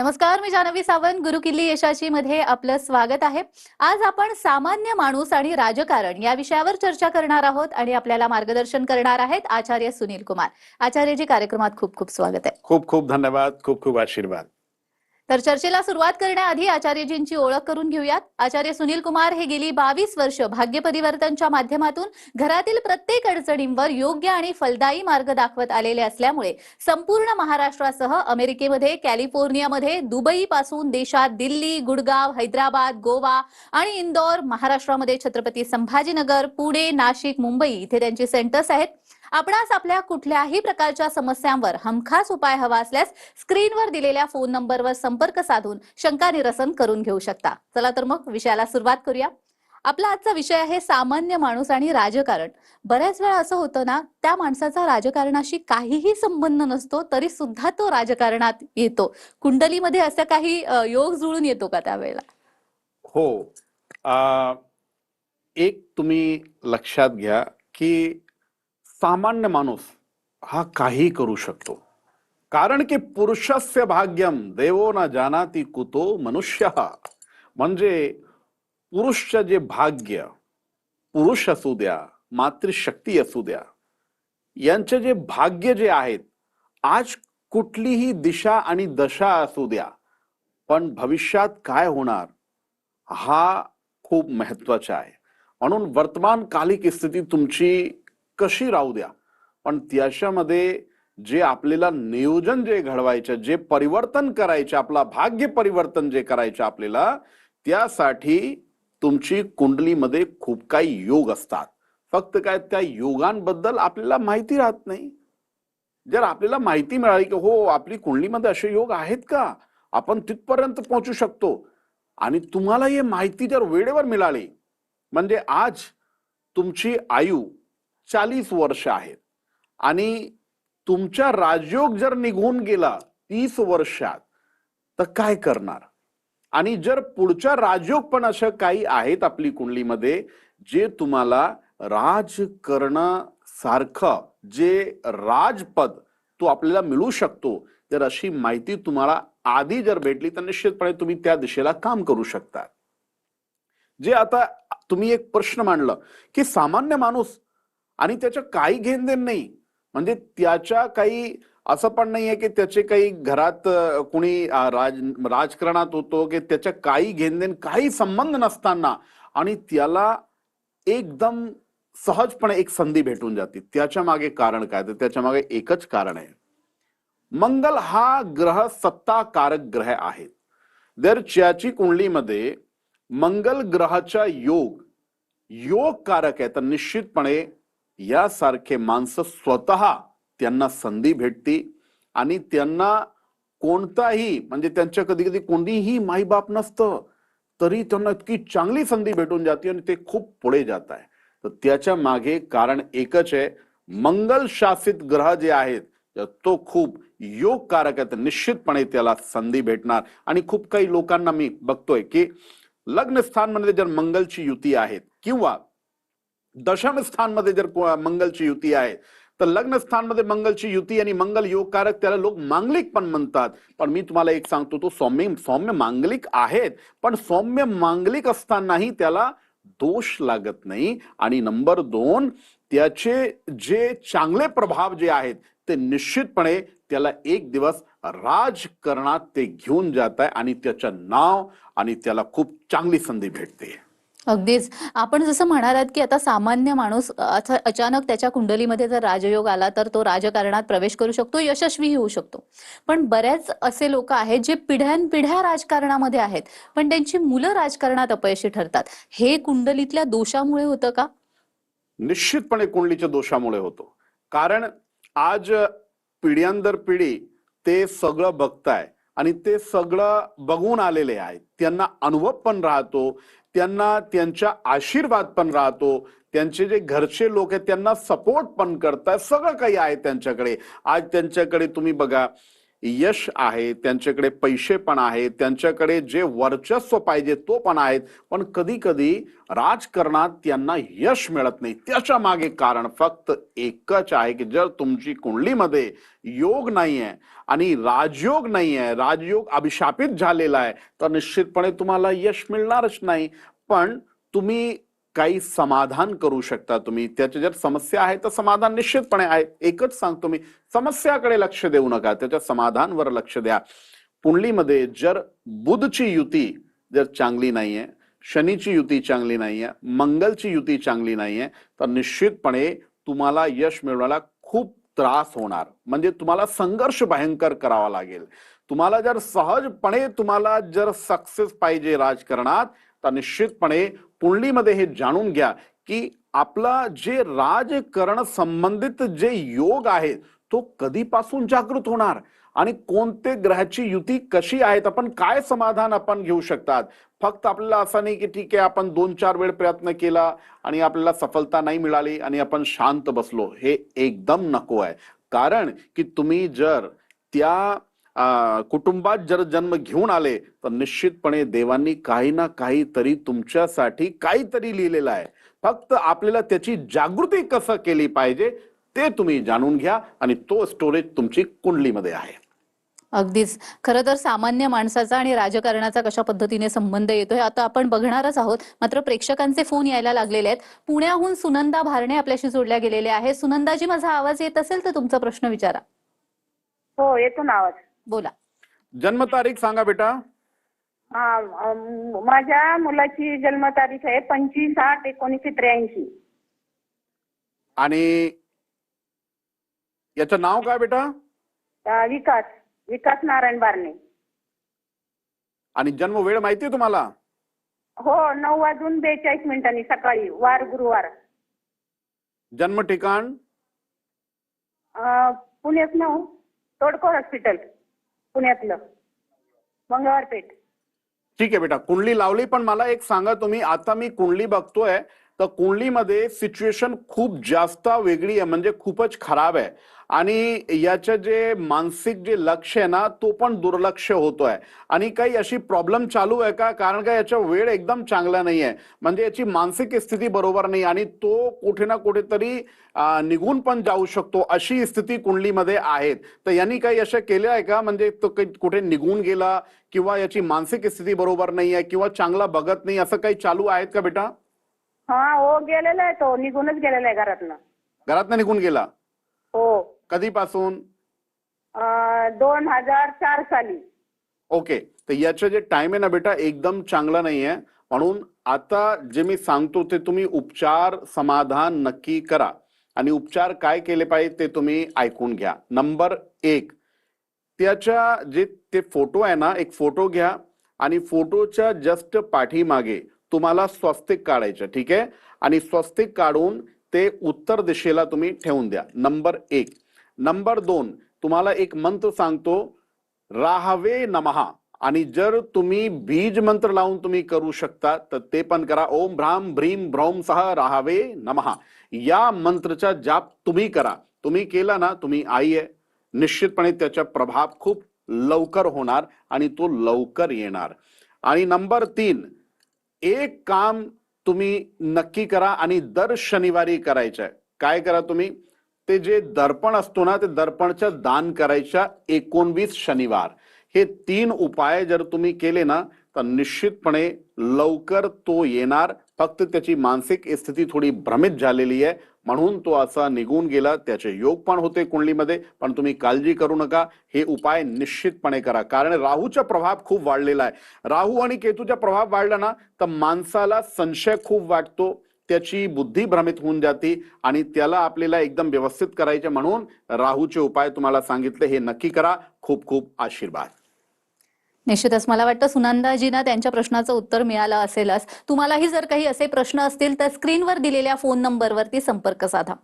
नमस्कार मी जानवी सावंत गुरु किल्ली यशाची मध्ये आपलं स्वागत आहे. आज आपण सामान्य माणूस आणि राजकारण या विषयावर चर्चा करणार आहोत आणि आपल्याला मार्गदर्शन करणार आहेत आचार्य सुनील कुमार. आचार्यजी कार्यक्रमात खूप खूप स्वागत आहे. खूप खूप धन्यवाद खूप खूप आशीर्वाद. तर चर्चेला सुरुवात करण्याआधी आचार्यजींची ओळख करून घेऊयात. आचार्य सुनील कुमार हे गेली बावीस वर्ष भाग्य परिवर्तनच्या माध्यमातून घरातील प्रत्येक अडचणींवर योग्य आणि फलदायी मार्ग दाखवत आलेले असल्यामुळे संपूर्ण महाराष्ट्रासह अमेरिकेमध्ये कॅलिफोर्नियामध्ये दुबई पासून देशात दिल्ली गुडगाव हैदराबाद गोवा आणि इंदौर महाराष्ट्रामध्ये छत्रपती संभाजीनगर पुणे नाशिक मुंबई इथे त्यांची सेंटर्स आहेत. आपणास आपल्या कुठल्याही प्रकारच्या समस्यांवर हमखास उपाय हवा असल्यास स्क्रीनवर दिलेल्या फोन नंबरवर संपर्क साधून शंका निरसन करून घेऊ शकता. चला तर मग विषयाला सुरुवात करूया. आपला आजचा विषय आहे सामान्य माणूस आणि राजकारण. बऱ्याच वेळा असं होतं ना त्या माणसाचा राजकारणाशी काहीही संबंध नसतो तरी सुद्धा तो राजकारणात येतो. कुंडलीमध्ये असं काही योग जुळून येतो का त्यावेळेला? हो. आ, एक तुम्ही लक्षात घ्या की सामान्य माणूस हा काही करू शकतो. कारण की पुरुषस्य भाग्यम देवो न जानाती कुतो मनुष्य. म्हणजे पुरुषचं जे भाग्य, पुरुष असू द्या, मातृशक्ती असू द्या, यांचे जे भाग्य जे आहेत, आज कुठलीही दिशा आणि दशा असू द्या, पण भविष्यात काय होणार, हा खूप महत्वाचा आहे. म्हणून वर्तमान कालिक स्थिती तुमची कशी राहू द्या. पण त्याच्यामध्ये जे आपल्याला नियोजन जे घडवायचं जे परिवर्तन करायचे आपला भाग्य परिवर्तन जे करायचं आपल्याला त्यासाठी तुमची कुंडलीमध्ये खूप काही योग असतात. फक्त काय त्या योगांबद्दल आपल्याला माहिती राहत नाही. जर आपल्याला माहिती मिळाली की हो आपली कुंडलीमध्ये असे योग आहेत का? आपण तिथपर्यंत पोहोचू शकतो. आणि तुम्हाला हे माहिती जर वेळेवर मिळाली म्हणजे आज तुमची आयु चाळीस वर्ष आहेत. आणि तुमचा राजयोग जर निघून गेला तीस वर्षात तर काय करणार? आणि जर पुढच्या राजयोग पण असं काही आहेत आपली कुंडलीमध्ये जे तुम्हाला राज करणं सारखं जे राजपद तो आपल्याला मिळू शकतो तर अशी माहिती तुम्हाला आधी जर भेटली तर निश्चितपणे तुम्ही त्या दिशेला काम करू शकता. जे आता तुम्ही एक प्रश्न मांडला की सामान्य माणूस आणि त्याच्या काही घेणदेण नाही. म्हणजे त्याच्या काही असं पण नाहीये की त्याचे काही घरात कुणी राज राजकारणात होतो की त्याच्या काही घेणदेण काही संबंध नसताना आणि त्याला एकदम सहजपणे एक संधी भेटून जाते. त्याच्यामागे कारण काय? तर त्याच्यामागे एकच कारण आहे. मंगल हा ग्रह सत्ताकारक ग्रह आहे. दर च्याची कुंडलीमध्ये मंगल ग्रहाचा योग योग कारक आहे तर निश्चितपणे यासारखे माणसं स्वतः त्यांना संधी भेटते आणि त्यांना कोणताही म्हणजे त्यांच्या कधी कधी कोणीही माईबाप नसतं तरी त्यांना इतकी चांगली संधी भेटून जाते आणि ते खूप पुढे जात आहे. तर त्याच्यामागे कारण एकच आहे मंगल शासित ग्रह जे आहेत तो खूप योगकारक आहे. तर निश्चितपणे त्याला संधी भेटणार. आणि खूप काही लोकांना मी बघतोय की लग्न म्हणजे जर मंगलची युती आहेत किंवा दशम स्थानमध्ये जर को- मंगलची युती आहे तर लग्न स्थानमध्ये मंगलची युती आणि मंगल योगकारक त्याला लोक मांगलिक पण म्हणतात. पण मी तुम्हाला एक सांगतो तो सौम्य सौम्य मांगलिक आहेत पण सौम्य मांगलिक असतानाही त्याला दोष लागत नाही. आणि नंबर दोन त्याचे जे चांगले प्रभाव जे आहेत ते निश्चितपणे त्याला एक दिवस राजकारणात ते घेऊन जात आहे आणि त्याचं नाव आणि त्याला खूप चांगली संधी भेटते. अगदीच. आपण जसं म्हणालात की आता सामान्य माणूस अचानक त्याच्या कुंडलीमध्ये जर राजयोग आला तर तो राजकारणात प्रवेश करू शकतो यशस्वीही होऊ शकतो. पण बऱ्याच असे लोक आहेत जे पिढ्यानपिढ्या राजकारणामध्ये आहेत पण त्यांची मुलं राजकारणात अपयशी ठरतात. हे कुंडलीतल्या दोषामुळे होतं का? निश्चितपणे कुंडलीच्या दोषामुळे होतो. कारण आज पिढ्यांदर पिढी ते सगळं बघताय आणि ते सगळं बघून आलेले आहेत. त्यांना अनुभव पण राहतो त्यांना त्यांच्या आशीर्वाद पण राहतो. त्यांचे जे घरचे लोक आहेत त्यांना सपोर्ट पण करतात सगळं काही आहे त्यांच्याकडे. आज त्यांच्याकडे तुम्ही बघा यश आहे त्यांच्याकडे पैसे पण आहेत त्यांच्याकडे जे वर्चस्व पाहिजे तो पण आहेत पण कधी कधी राजकारणात त्यांना यश मिळत नाही. त्याच्यामागे कारण फक्त एकच आहे की जर तुमची कुंडलीमध्ये योग नाही आहे आणि राजयोग नाही आहे राजयोग अभिशापित झालेला आहे तर निश्चितपणे तुम्हाला यश मिळणारच नाही. पण तुम्ही काही समाधान करू शकता तुम्ही. त्याच्या जर समस्या आहे तर समाधान निश्चितपणे आहे. एकच सांगतो मी समस्याकडे लक्ष देऊ नका. त्याच्या समाधानवर लक्ष द्या. पुंडलीमध्ये जर बुधची युती जर चांगली नाहीये शनीची युती चांगली नाहीये मंगलची युती चांगली नाहीये तर निश्चितपणे तुम्हाला यश मिळवायला खूप त्रास होणार. म्हणजे तुम्हाला संघर्ष भयंकर करावा लागेल. तुम्हाला जर सहजपणे तुम्हाला जर सक्सेस पाहिजे राजकारणात तर निश्चितपणे कुंडलीमध्ये हे जाणून घ्या की आपला जे राजकरण संबंधित जे योग आहे तो कधीपासून जागृत होणार? आणि कोणते ग्रहाची युती कशी आहेत? आपण काय समाधान आपण घेऊ शकतात? फक्त आपल्याला असं नाही की ठीक आहे आपण दोन चार वेळ प्रयत्न केला आणि आपल्याला सफलता नाही मिळाली आणि आपण शांत बसलो. हे एकदम नको आहे. कारण की तुम्ही जर त्या कुटुंबात जर जन्म घेऊन आले तर निश्चितपणे देवांनी काही ना काहीतरी तुमच्यासाठी काहीतरी लिहिलेलं आहे. फक्त आपल्याला त्याची जागृती कसं केली पाहिजे ते तुम्ही जाणून घ्या आणि तो स्टोरेज तुमची कुंडलीमध्ये आहे. अगदीच. खरं तर सामान्य माणसाचा आणि राजकारणाचा कशा पद्धतीने संबंध येतोय आता आपण बघणारच आहोत. मात्र प्रेक्षकांचे फोन यायला लागलेले आहेत. पुण्याहून सुनंदा भारणे आपल्याशी जोडल्या गेलेल्या आहे सुनंदाजी माझा आवाज येत असेल तर तुमचा प्रश्न विचारा. हो येतो ना आवाज. बोला. जन्मतारीख सांगा बेटा. हा माझ्या मुलाची जन्मतारीख आहे पंचवीस आठ एकोणीसशे त्र्याऐंशी. आणि याचं नाव काय बेटा? विकास विकास नारायण बारणे. आणि जन्म वेळ माहिती आहे तुम्हाला? हो नऊ वाजून बेचाळीस मिनिटांनी सकाळी वार गुरुवार. जन्म ठिकाण? पुण्यात ना हो. तोडकर हॉस्पिटल. पुण्यातलं. मंगळवारपेठ. ठीक आहे बेटा कुंडली लावली पण मला एक सांगा तुम्ही आता मी कुंडली बघतोय तर कुंडलीमध्ये सिच्युएशन खूप जास्त वेगळी आहे म्हणजे खूपच खराब आहे. आणि याचं जे मानसिक जे लक्ष आहे ना तो पण दुर्लक्ष होतोय. आणि काही अशी प्रॉब्लेम चालू आहे का? कारण का याचा वेळ एकदम चांगला नाही आहे म्हणजे याची मानसिक स्थिती बरोबर नाही आणि तो कुठे ना कुठेतरी निघून पण जाऊ शकतो अशी स्थिती कुंडलीमध्ये आहेत तर यांनी काही असं केलं आहे का? म्हणजे तो कुठे निघून गेला किंवा याची मानसिक स्थिती बरोबर नाही आहे किंवा चांगला बघत नाही असं काही चालू आहेत का बेटा? हा हो गेलेला आहे तो. निघूनच गेलेला आहे घरातनं. घरातनं निघून गेला? हो. कधीपासून? दोन हजार चार साली. ओके. तर याचं जे टाइम आहे ना बेटा एकदम चांगला नाही आहे म्हणून आता जे मी सांगतो ते तुम्ही उपचार समाधान नक्की करा. आणि उपचार काय केले पाहिजे ते तुम्ही ऐकून घ्या. नंबर एक. त्याच्या जे ते फोटो आहे ना एक फोटो घ्या. आणि फोटोच्या जस्ट पाठीमागे तुम्हाला स्वस्तिक काढायचं ठीक आहे? आणि स्वस्तिक काढून ते उत्तर दिशेला तुम्ही ठेवून द्या. नंबर एक. नंबर दोन तुम्हाला एक मंत्र सांगतो राहावे नमहा. आणि जर तुम्ही बीज मंत्र लावून तुम्ही करू शकता तर ते पण करा. ओम भ्राम भ्रीम भ्रौम सह राहावे नमहा. या मंत्रचा जाप तुम्ही करा. तुम्ही केला ना तुम्ही आई आहे. निश्चितपणे त्याचा प्रभाव खूप लवकर होणार आणि तो लवकर येणार. आणि नंबर तीन एक काम तुम्ही नक्की करा आणि दर शनिवारी करायचं आहे काय करा तुम्ही? ते जे दर्पण असतो ना ते दर्पणचं दान करायच्या एकोणवीस शनिवार. हे तीन उपाय जर तुम्ही केले ना तर निश्चितपणे लवकर तो येणार. फक्त त्याची मानसिक स्थिती थोडी भ्रमित झालेली आहे. म्हणून तो असा निघून गेला. त्याचे योग पण होते कुंडलीमध्ये पण तुम्ही काळजी करू नका. हे उपाय निश्चितपणे करा. कारण राहूचा प्रभाव खूप वाढलेला आहे. राहू आणि केतूचा प्रभाव वाढला ना तर माणसाला संशय खूप वाटतो. त्याची बुद्धी भ्रमित होऊन जाते आणि त्याला आपल्याला एकदम व्यवस्थित करायचे म्हणून राहूचे उपाय तुम्हाला सांगितले. हे नक्की करा. खूप खूप आशीर्वाद. निश्चितच. मला वाटतं सुनंदाजींना त्यांच्या प्रश्नाचं उत्तर मिळालं असेलच. तुम्हालाही जर काही असे प्रश्न असतील तर स्क्रीनवर दिलेल्या फोन नंबरवरती संपर्क साधा.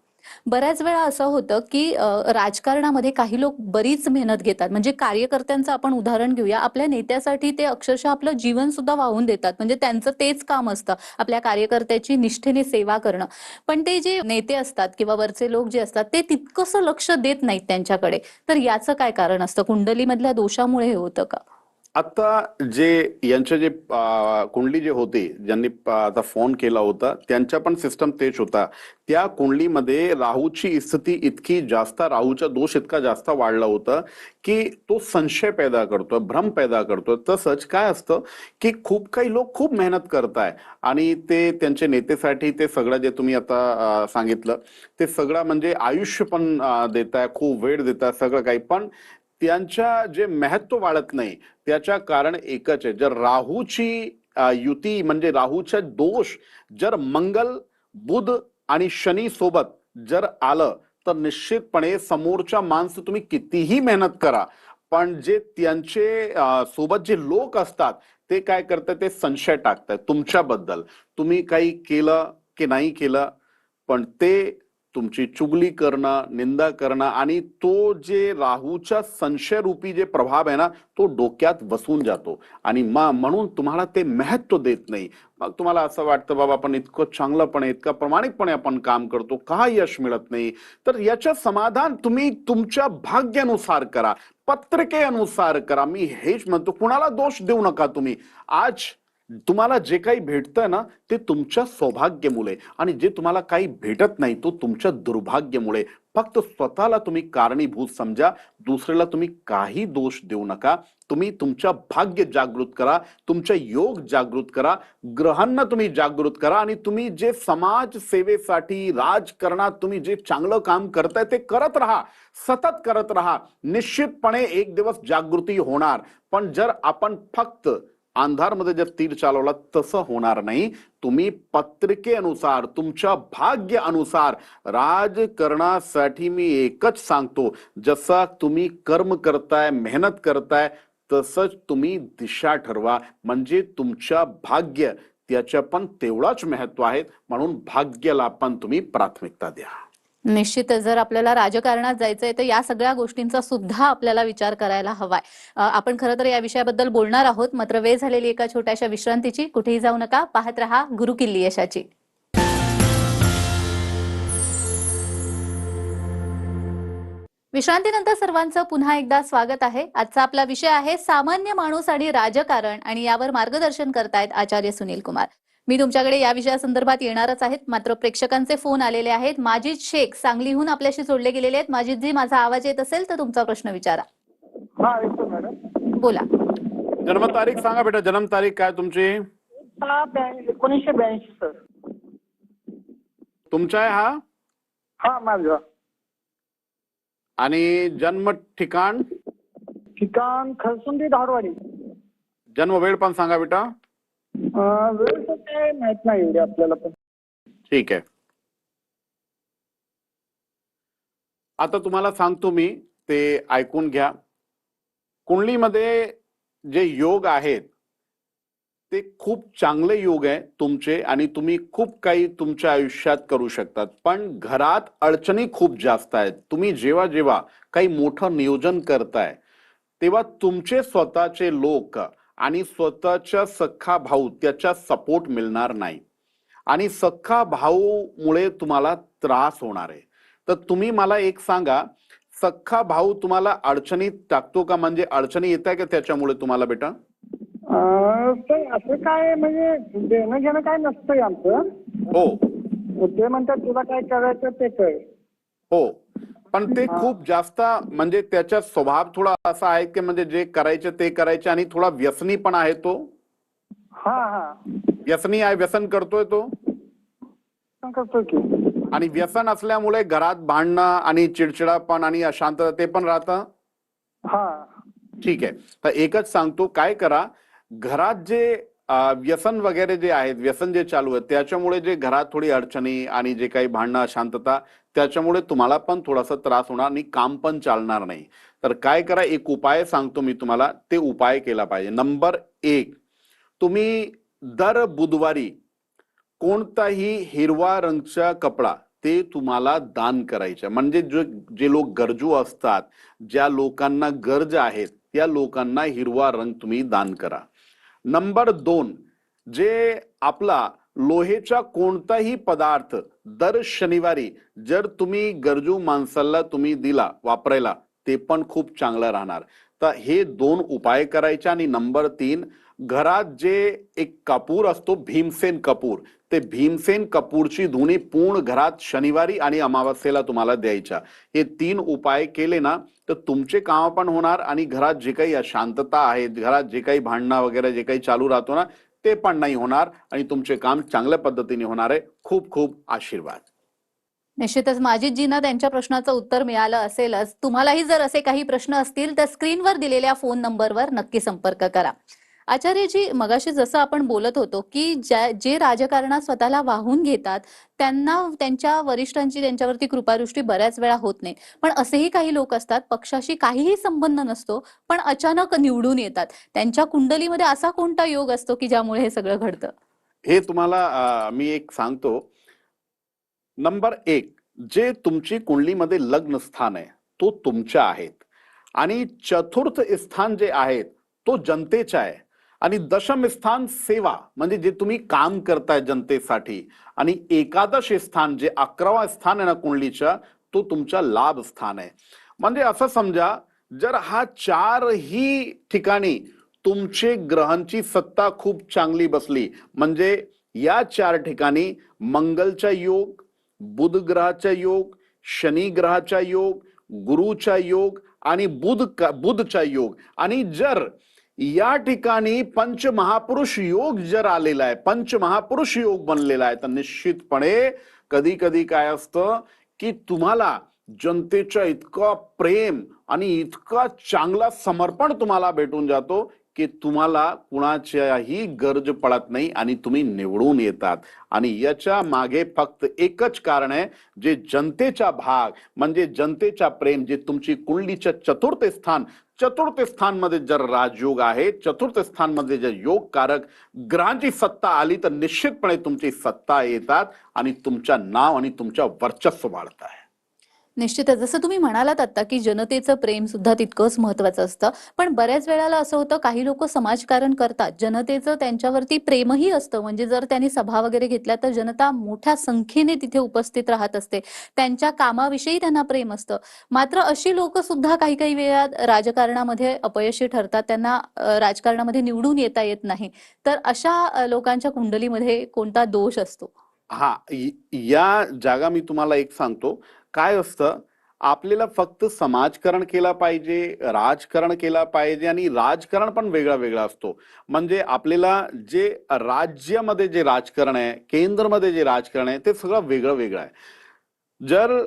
बऱ्याच वेळा असं होतं की राजकारणामध्ये काही लोक बरीच मेहनत घेतात. म्हणजे कार्यकर्त्यांचं आपण उदाहरण घेऊया. आपल्या नेत्यासाठी ते अक्षरशः आपलं जीवन सुद्धा वाहून देतात. म्हणजे त्यांचं तेच काम असतं आपल्या कार्यकर्त्याची निष्ठेने सेवा करणं. पण ते जे नेते असतात किंवा वरचे लोक जे असतात ते तितकंसं लक्ष देत नाहीत त्यांच्याकडे. तर याचं काय कारण असतं? कुंडलीमधल्या दोषामुळे हे होतं का? आता जे यांचे जे कुंडली जे होते ज्यांनी आता फोन केला होता त्यांचा पण सिस्टम तेच होता. त्या कुंडलीमध्ये राहूची स्थिती इतकी जास्त राहूचा दोष इतका जास्त वाढला होता की तो संशय पैदा करतोय भ्रम पैदा करतोय तसंच काय असतं की खूप काही लोक खूप मेहनत करताय. आणि ते त्यांचे नेतेसाठी ते सगळं जे तुम्ही आता सांगितलं ते सगळं म्हणजे आयुष्य पण देताय खूप वेळ देताय सगळं काही. पण त्यांच्या जे महत्त्व वाढत नाही त्याच्या कारण एकच आहे. जर राहूची युती म्हणजे राहूचा दोष जर मंगल बुध आणि शनी सोबत जर आलं तर निश्चितपणे समोरच्या माणसं तुम्ही कितीही मेहनत करा पण जे त्यांचे सोबत जे लोक असतात ते काय करतात? ते संशय टाकतात तुमच्याबद्दल. तुम्ही काही केलं की नाही केलं पण ते तुमची चुगली करणं निंदा करणं आणि तो जे राहूच्या संशयरूपी जे प्रभाव आहे ना तो डोक्यात बसून जातो. आणि मग म्हणून तुम्हाला ते महत्त्व देत नाही. मग तुम्हाला असं वाटतं बाबा आपण इतकं चांगलंपणे इतकं प्रामाणिकपणे आपण काम करतो का यश मिळत नाही? तर याचं समाधान तुम्ही तुमच्या भाग्यानुसार करा पत्रिकेनुसार करा. मी हेच म्हणतो कुणाला दोष देऊ नका तुम्ही. आज तुम्हाला जे काही भेटतं ना ते तुमच्या सौभाग्यामुळे. आणि जे तुम्हाला काही भेटत नाही तो तुमच्या दुर्भाग्यामुळे. फक्त स्वतःला तुम्ही कारणीभूत समजा. दुसऱ्याला तुम्ही काही दोष देऊ नका. तुम्ही तुमच्या भाग्य जागृत करा. तुमच्या योग जागृत करा. ग्रहांना तुम्ही जागृत करा. आणि तुम्ही जे समाज सेवेसाठी राजकारणात तुम्ही जे चांगलं काम करताय ते करत राहा. सतत करत राहा. निश्चितपणे एक दिवस जागृती होणार. पण जर आपण फक्त अंधारमध्ये जर तीर चालवला तसं होणार नाही. तुम्ही पत्रिकेनुसार तुमच्या भाग्य अनुसार राजकारणासाठी मी एकच सांगतो. जसा तुम्ही कर्म करताय मेहनत करताय तसंच तुम्ही दिशा ठरवा. म्हणजे तुमच्या भाग्य त्याच्या पण तेवढाच महत्त्व आहे. म्हणून भाग्याला पण तुम्ही प्राथमिकता द्या. निश्चित जर आपल्याला राजकारणात जायचंय तर या सगळ्या गोष्टींचा सुद्धा आपल्याला विचार करायला हवाय. आपण खरं तर या विषयाबद्दल बोलणार आहोत मात्र वेळ झालेली एका छोट्याशा विश्रांतीची. कुठेही जाऊ नका पाहत रहा गुरुकिल्ली यशाची. विश्रांतीनंतर सर्वांचं पुन्हा एकदा स्वागत आहे. आजचा आपला विषय आहे सामान्य माणूस आणि राजकारण आणि यावर मार्गदर्शन करतायत आचार्य सुनील कुमार. मी तुमच्याकडे या विषयासंदर्भात येणारच आहेत. मात्र प्रेक्षकांचे फोन आलेले आहेत. माजिद शेख सांगलीहून आपल्याशी जोडले गेलेले आहेत. माजिदजी माझा आवाज येत असेल तर तुमचा प्रश्न विचारा. हा येतो मॅडम. बोला. जन्मतारीख सांगा बेटा. जन्मतारीख काय तुमची? हा ब्याऐंशी एकोणीसशे ब्याऐंशी सर. तुमचा आहे हा? हा माझा. आणि जन्म ठिकाण? ठिकाण खरसुंदी धारवाडी. जन्म वेळ पण सांगा बेटा. वेळ तर काय माहीत नाही एवढी आपल्याला पण. ठीक आहे. आता तुम्हाला सांगतो मी ते ऐकून घ्या. कुंडलीमध्ये जे योग आहेत ते खूप चांगले योग आहे तुमचे आणि तुम्ही खूप काही तुमच्या आयुष्यात करू शकतात. पण घरात अडचणी खूप जास्त आहेत. तुम्ही जेव्हा जेव्हा काही मोठं नियोजन करताय तेव्हा तुमचे स्वतःचे लोक आणि स्वतःच्या सख्खा भाऊ त्याच्या सपोर्ट मिळणार नाही. आणि सख्खा भाऊमुळे तुम्हाला त्रास होणार आहे. तर तुम्ही मला एक सांगा सख्खा भाऊ तुम्हाला अडचणीत टाकतो का? म्हणजे अडचणी येत आहे का त्याच्यामुळे तुम्हाला बेटा? असं काय म्हणजे देणं घेणं काय नसतंय आमचं. हो. ते म्हणतात तुला काय करायचं ते कर. हो. पण ते. खूप जास्त म्हणजे त्याचा स्वभाव थोडा असा आहे की म्हणजे जे करायचे ते करायचे आणि थोडा व्यसनी पण आहे तो. हा हा. व्यसनी आहे व्यसन करतोय तो. करतो की. आणि व्यसन असल्यामुळे घरात भांडणं आणि चिडचिडापण आणि अशांतता ते पण राहतं. हा. ठीक आहे. तर एकच सांगतो काय करा घरात जे व्यसन वगैरे जे आहेत व्यसन जे चालू आहे त्याच्यामुळे जे घरात थोडी अडचणी आणि जे काही भांडणं अशांतता त्याच्यामुळे तुम्हाला पण थोडासा त्रास होणार आणि काम पण चालणार नाही. तर काय करा एक उपाय सांगतो मी तुम्हाला ते उपाय केला पाहिजे. नंबर एक तुम्ही दर बुधवारी कोणताही हिरवा रंगचा कपडा ते तुम्हाला दान करायचे. म्हणजे जे जे लोक गरजू असतात ज्या लोकांना गरज आहेत त्या लोकांना हिरवा रंग तुम्ही दान करा. नंबर दोन जे आपला लोहेचा कोणताही पदार्थ दर शनिवारी जर तुम्ही गरजू माणसाला तुम्ही दिला वापरायला ते पण खूप चांगलं राहणार. तर हे दोन उपाय करायचे आणि नंबर तीन घरात जे एक कपूर असतो भीमसेन कपूर ते भीमसेन कपूरची धुनी पूर्ण घरात शनिवारी आणि अमावस्येला तुम्हाला द्यायच्या. हे तीन उपाय केले ना तर तुमचे काम पण होणार आणि घरात जे काही अशांतता आहे घरात जे काही भांडणं वगैरे जे काही चालू राहतो ना ते पण नाही होणार आणि तुमचे काम चांगल्या पद्धतीने होणार आहे. खूप खूप आशीर्वाद. निश्चितच माजिदजींना त्यांच्या प्रश्नाचं उत्तर मिळालं असेलच. तुम्हालाही जर असे काही प्रश्न असतील तर स्क्रीनवर दिलेल्या फोन नंबरवर नक्की संपर्क करा. आचार्यजी मगाशी जसं आपण बोलत होतो की ज्या जे राजकारणात स्वतःला वाहून घेतात त्यांना त्यांच्या वरिष्ठांची त्यांच्यावरती कृपादृष्टी बऱ्याच वेळा होत नाही. पण असेही काही लोक असतात पक्षाशी काहीही संबंध नसतो पण अचानक निवडून येतात. त्यांच्या कुंडलीमध्ये असा कोणता योग असतो की ज्यामुळे हे सगळं घडतं? हे तुम्हाला मी एक सांगतो. नंबर एक जे तुमची कुंडलीमध्ये लग्न स्थान आहे तो तुमच्या आहेत. आणि चतुर्थ स्थान जे आहेत तो जनतेचा आहे. आणि दशम स्थान सेवा म्हणजे जे तुम्ही काम करताय जनतेसाठी आणि एकादश स्थान जे अकरावा स्थान आहे ना कुंडलीच्या तो तुमचा लाभ स्थान आहे. म्हणजे असं समजा जर हा चारही ठिकाणी तुमचे ग्रहांची सत्ता खूप चांगली बसली म्हणजे या चार ठिकाणी मंगलचा योग बुध ग्रहाचा योग शनी ग्रहाचा योग गुरुचा योग आणि बुध का- बुधचा योग. आणि जर या ठिकाणी पंच महापुरुष योग जर आलेला आहे पंच महापुरुष योग बनलेला आहे तर निश्चितपणे कधी कधी काय असतं की तुम्हाला जनतेच्या इतका प्रेम आणि इतका चांगला समर्पण तुम्हाला भेटून जातो की तुम्हाला कुणाच्याही गरज पडत नाही आणि तुम्ही निवडून येतात. आणि याच्या मागे फक्त एकच कारण आहे जे जनतेचा भाग म्हणजे जनतेचा प्रेम जे तुमची कुंडलीच्या चतुर्थ स्थान चतुर्थ स्थानमध्ये जर राजयोग आहे चतुर्थ स्थानमध्ये जर योगकारक ग्रहांची सत्ता आली तर निश्चितपणे तुमची सत्ता येतात आणि तुमचा नाव आणि तुमचा वर्चस्व वाढत आहे. निश्चितच. जसं तुम्ही म्हणालात आता की जनतेचं प्रेम सुद्धा तितकंच महत्वाचं असतं. पण बऱ्याच वेळाला असं होतं काही लोक समाजकारण करतात. जनतेचं त्यांच्यावरती प्रेमही असतं. म्हणजे जर त्यांनी सभा वगैरे घेतल्या तर जनता मोठ्या संख्येने तिथे उपस्थित राहत असते. त्यांच्या कामाविषयी त्यांना प्रेम असतं. मात्र अशी लोक सुद्धा काही काही वेळा राजकारणामध्ये अपयशी ठरतात. त्यांना राजकारणामध्ये निवडून येता येत नाही. तर अशा लोकांच्या कुंडलीमध्ये कोणता दोष असतो? हा या जागा मी तुम्हाला एक सांगतो. काय असतं? आपल्याला फक्त समाजकरण केला पाहिजे राजकारण केला पाहिजे आणि राजकारण पण वेगळा वेगळा असतो. म्हणजे आपल्याला जे राज्यामध्ये जे राजकारण आहे केंद्रमध्ये जे राजकारण आहे ते सगळं वेगळं वेगळं आहे. जर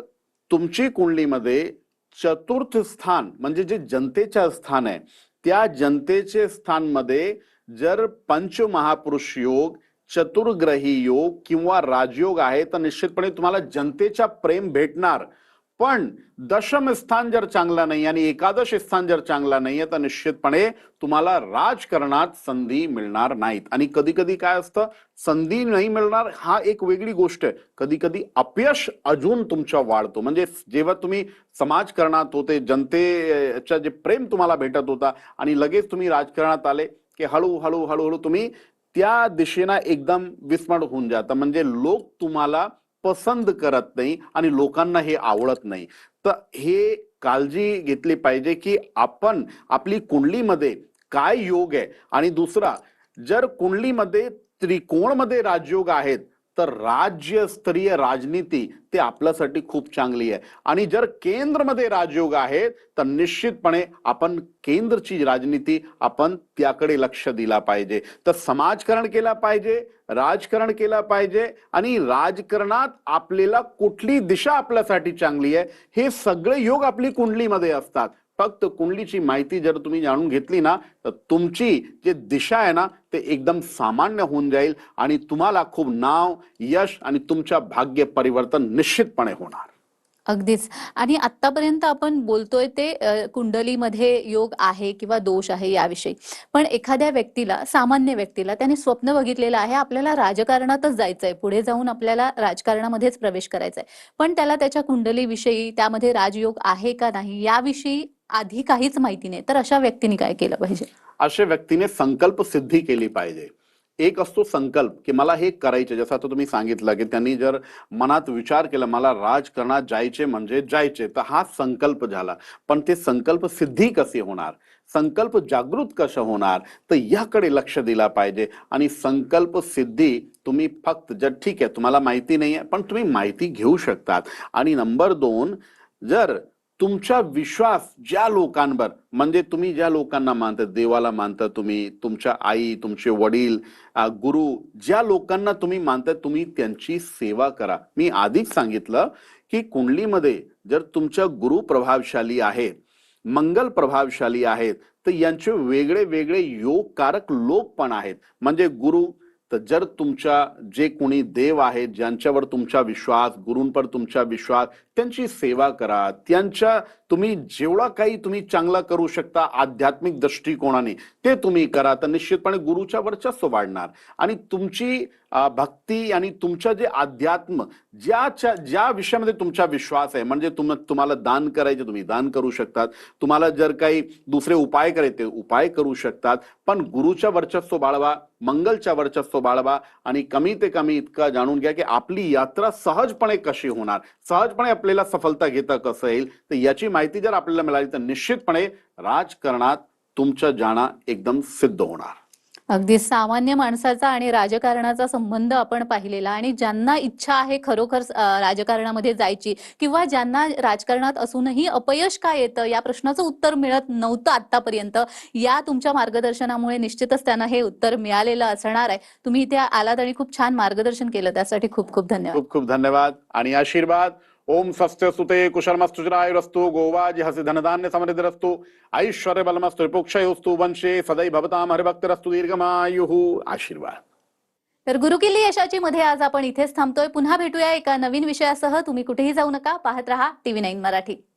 तुमची कुंडलीमध्ये चतुर्थ स्थान म्हणजे जे जनतेच्या स्थान आहे त्या जनतेचे स्थानमध्ये जर पंच महापुरुष योग चतुर्ग्रही योग किंवा राजयोग आहे तर निश्चितपणे तुम्हाला जनतेचा प्रेम भेटणार. पण दशम स्थान जर चांगला नाही आणि एकादश स्थान जर चांगला नाहीये तर निश्चितपणे तुम्हाला राजकारणात संधी मिळणार नाहीत. आणि कधी कधी काय असतं? संधी नाही मिळणार हा एक वेगळी गोष्ट आहे. कधी कधी अपयश अजून तुमच्या वाढतो. म्हणजे जेव्हा तुम्ही समाजकारणात होते जनतेच्या जे प्रेम तुम्हाला भेटत होता आणि लगेच तुम्ही राजकारणात आले की हळूहळू हळूहळू तुम्ही त्या दिशेनं एकदम विस्मरण होऊन जातं. म्हणजे लोक तुम्हाला पसंत करत नाही आणि लोकांना हे आवडत नाही. तर हे काळजी घेतली पाहिजे की आपण आपली कुंडलीमध्ये काय योग आहे. आणि दुसरा जर कुंडलीमध्ये त्रिकोणमध्ये राजयोग आहेत तर राज्यस्तरीय राजनीती ते आपल्यासाठी खूप चांगली आहे. आणि जर केंद्रमध्ये राजयोग आहेत तर निश्चितपणे आपण केंद्रची राजनीती आपण त्याकडे लक्ष दिला पाहिजे. तर समाजकारण केला पाहिजे राजकारण केलं पाहिजे आणि राजकारणात आपल्याला कुठली दिशा आपल्यासाठी चांगली आहे हे सगळे योग आपली कुंडलीमध्ये असतात. फक्त कुंडलीची माहिती जर तुम्ही जाणून घेतली ना तर तुमची जे दिशा आहे ना ते एकदम सामान्य होऊन जाईल आणि तुम्हाला खूप नाव यश आणि तुमच्या भाग्य परिवर्तन निश्चितपणे होणार. अगदीच. आणि आतापर्यंत आपण बोलतोय ते कुंडलीमध्ये योग आहे किंवा दोष आहे याविषयी. पण एखाद्या व्यक्तीला सामान्य व्यक्तीला त्याने स्वप्न बघितलेलं आहे आपल्याला राजकारणातच जायचं आहे पुढे जाऊन आपल्याला राजकारणामध्येच प्रवेश करायचा आहे पण त्याला त्याच्या कुंडलीविषयी त्यामध्ये राजयोग आहे का नाही याविषयी आधी काहीच माहिती नाही तर अशा व्यक्तीने काय केलं पाहिजे? अशा व्यक्तीने संकल्प सिद्धी केली पाहिजे. एक असतो संकल्प की मला हे करायचे जसं आता तुम्ही सांगितलं की त्यांनी जर मनात विचार केला मला राजकारणात जायचे म्हणजे जायचे तर हा संकल्प झाला. पण ते संकल्प सिद्धी कसे होणार? संकल्प जागृत कसं होणार? तर याकडे लक्ष दिला पाहिजे. आणि संकल्प सिद्धी तुम्ही फक्त जर ठीक आहे तुम्हाला माहिती नाही आहे पण तुम्ही माहिती घेऊ शकतात. आणि नंबर दोन जर तुमचा विश्वास ज्या लोकांवर म्हणजे तुम्ही ज्या लोकांना मानता देवाला मानता तुम्ही तुमच्या आई तुमचे वडील गुरु ज्या लोकांना तुम्ही मानता तुम्ही त्यांची सेवा करा. मी आधीच सांगितलं की कुंडलीमध्ये जर तुमच्या गुरु प्रभावशाली आहेत मंगल प्रभावशाली आहेत तर यांचे वेगळे वेगळे योगकारक लोक पण आहेत. म्हणजे गुरु तर जर तुमच्या जे कोणी देव आहेत ज्यांच्यावर तुमचा विश्वास गुरूंवर तुमचा विश्वास त्यांची सेवा करा. त्यांच्या तुम्ही जेवढा काही तुम्ही चांगला करू शकता आध्यात्मिक दृष्टिकोनाने ते तुम्ही करा. तर निश्चितपणे गुरुच्या वर्चस्व वाढणार. आणि तुमची भक्ती आणि तुमचं जे अध्यात्म ज्याच्या ज्या विषयामध्ये तुमचा विश्वास आहे म्हणजे तुम तुम्हाला दान करायचे तुम्ही दान करू शकतात. तुम्हाला जर काही दुसरे उपाय करायचे उपाय करू शकतात. पण गुरुच्या वर्चस्व बाळवा मंगलच्या वर्चस्व बाळवा आणि कमी ते कमी इतका जाणून घ्या की आपली यात्रा सहजपणे कशी होणार? सहजपणे आपल्याला सफलता घेता कसं येईल? तर याची माहिती जर आपल्याला मिळाली तर निश्चितपणे राजकारणात तुमचं जाणं एकदम सिद्ध होणार. अगदी सामान्य माणसाचा आणि राजकारणाचा संबंध आपण पाहिलेला आणि ज्यांना इच्छा आहे खरोखर राजकारणामध्ये जायची किंवा ज्यांना राजकारणात असूनही अपयश का येतं या प्रश्नाचं उत्तर मिळत नव्हतं आतापर्यंत या तुमच्या मार्गदर्शनामुळे निश्चितच त्यांना हे उत्तर मिळालेलं असणार आहे. तुम्ही इथे आलात आणि खूप छान मार्गदर्शन केलं. त्यासाठी खूप खूप धन्यवाद. खूप खूप धन्यवाद आणि आशीर्वाद. ओम स्वस्त्य सुते कुशलमस्तुजरायुरस्तु गोवाजिहसि धनधान्य समृद्धिरस्तु ऐश्वर्य बलमस्तु रिपुक्षयोस्तु वंशे सदै भवताम हरिभक्तिरस्तु दीर्घमायुः आशीर्वाद. तर गुरुकिल्ली यशाची मध्ये आज आपण इथेच थांबतोय. पुन्हा भेटूया एका नवीन विषयासह. तुम्ही कुठेही जाऊ नका. पाहत रहा टीव्ही नाईन मराठी.